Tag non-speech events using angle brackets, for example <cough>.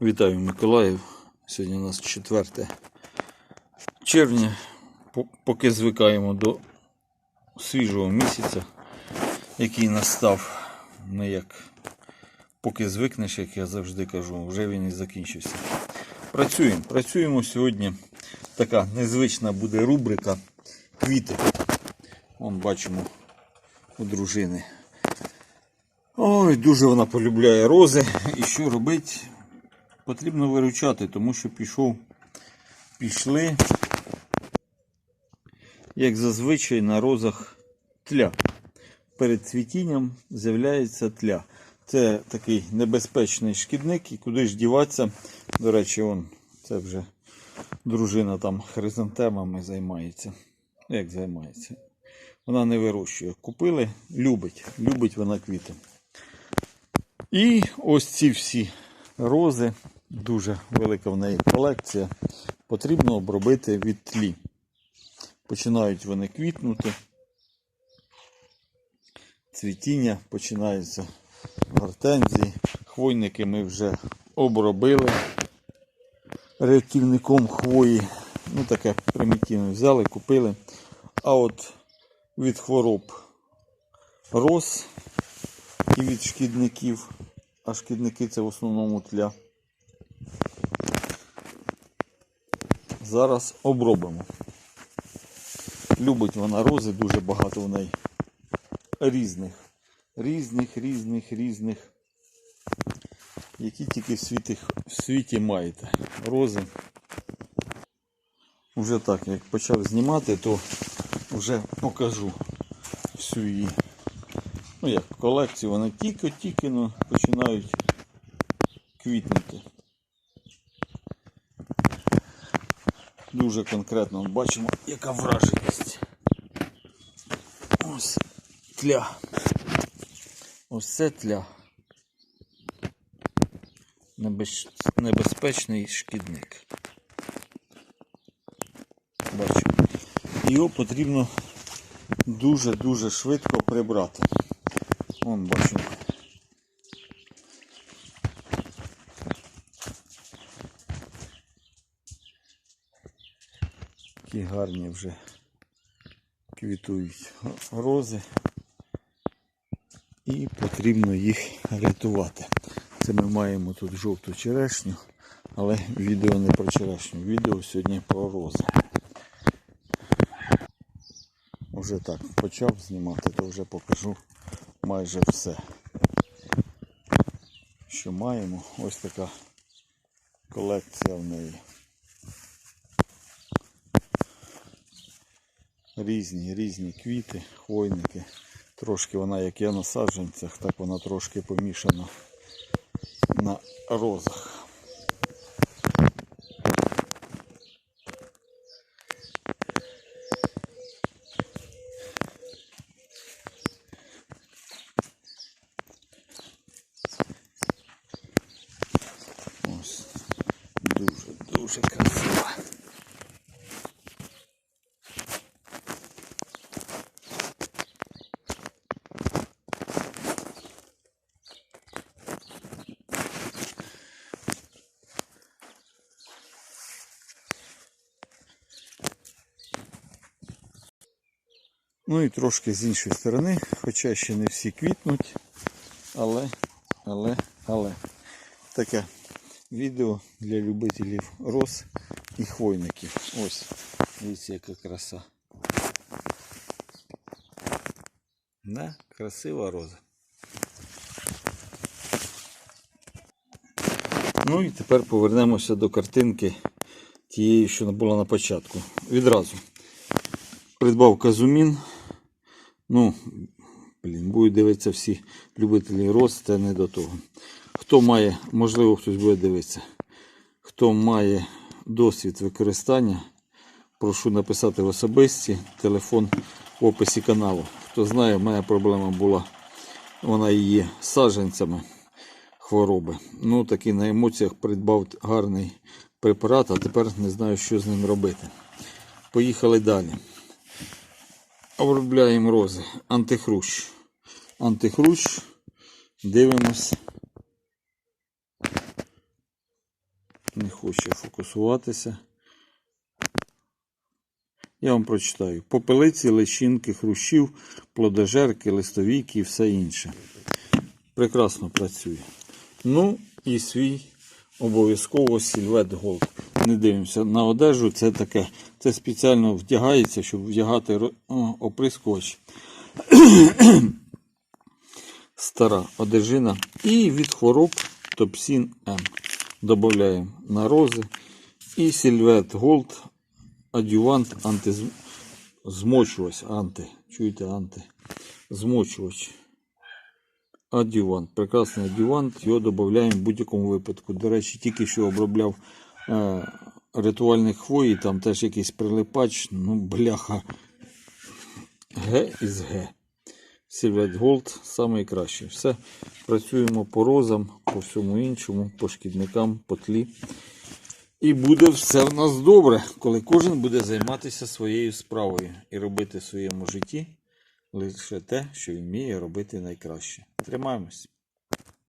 Вітаю Миколаїв. Сьогодні у нас 4 червня. Поки звикаємо до свіжого місяця, який настав. Не як поки звикнеш, як я завжди кажу, вже він і закінчився. Працюємо. Працюємо сьогодні. Така незвична буде рубрика квіти. Вон бачимо у дружини. Ой, дуже вона полюбляє рози. І що робить? Потрібно виручати, тому що пішов, пішли, як зазвичай на розах тля. Перед цвітінням з'являється тля. Це такий небезпечний шкідник, і куди ж діватися. До речі, он, це вже дружина там хризантемами займається. Як займається? Вона не вирощує. Купили, любить, любить вона квіти. І ось ці всі рози, дуже велика в неї колекція, потрібно обробити від тлі. Починають вони квітнути. Цвітіння починаються гортензії. Хвойники ми вже обробили рятівником хвої. Ну таке примітивне взяли, купили. А от від хвороб роз і від шкідників, а шкідники це в основному тля. Зараз обробимо. Любить вона рози, дуже багато в неї різних. Різних, різних, різних. Які тільки в світі, в світі маєте. Рози. Вже так, як почав знімати, то вже покажу всю її ну як колекцію, вони тільки-тільки ну, починають квітнути. Дуже конкретно бачимо, яка враженість. Ось тля. Ось це тля. Небезпечний шкідник. Бачимо. Його потрібно дуже-дуже швидко прибрати. Вон бачимо. Які гарні вже квітують рози. І потрібно їх рятувати. Це ми маємо тут жовту черешню, але відео не про черешню, відео сьогодні про рози. Вже так почав знімати, то вже покажу майже все. Що маємо. Ось така колекція в неї. Різні, різні квіти, хвойники. Трошки вона, як я на саджанцях, так вона трошки помішана на розах. Ось дуже, дуже Ну і трошки з іншої сторони, хоча ще не всі квітнуть, але, але, але. Таке відео для любителів роз і хвойників. Ось, дивіться, яка краса. Да, красива роза. Ну і тепер повернемося до картинки тієї, що була на початку. Відразу. Придбав казумін. Ну, блін, будуть дивитися всі любителі роз, це не до того. Хто має, можливо, хтось буде дивитися. Хто має досвід використання, прошу написати в особисті телефон в описі каналу. Хто знає, в мене проблема була, вона і є з хвороби. Ну, такий на емоціях придбав гарний препарат, а тепер не знаю, що з ним робити. Поїхали далі. Обробляємо рози. Антихрущ. Антихрущ. Дивимось. Не хоче фокусуватися. Я вам прочитаю. Попелиці, личинки, хрущів, плодожерки, листовійки і все інше. Прекрасно працює. Ну і свій обов'язково Сільвет Голд. Не дивимося на одежу, це таке. Це спеціально вдягається, щоб вдягати оприскувач. <coughs> Стара одежина. І від хвороб Топсін М. Додаємо на рози. І Сільвет Голд адювант антизмочувач. Анти. Чуєте, анти. Змочувач. Адювант. Прекрасний адювант. Його додаємо в будь-якому випадку. До речі, тільки що обробляв ритуальних хвої, там теж якийсь прилипач. Ну, бляха. Г із Г. Сільвет Голд найкраще. Все. Працюємо по розам, по всьому іншому, по шкідникам, по тлі. І буде все в нас добре, коли кожен буде займатися своєю справою і робити в своєму житті лише те, що вміє робити найкраще. Тримаємось.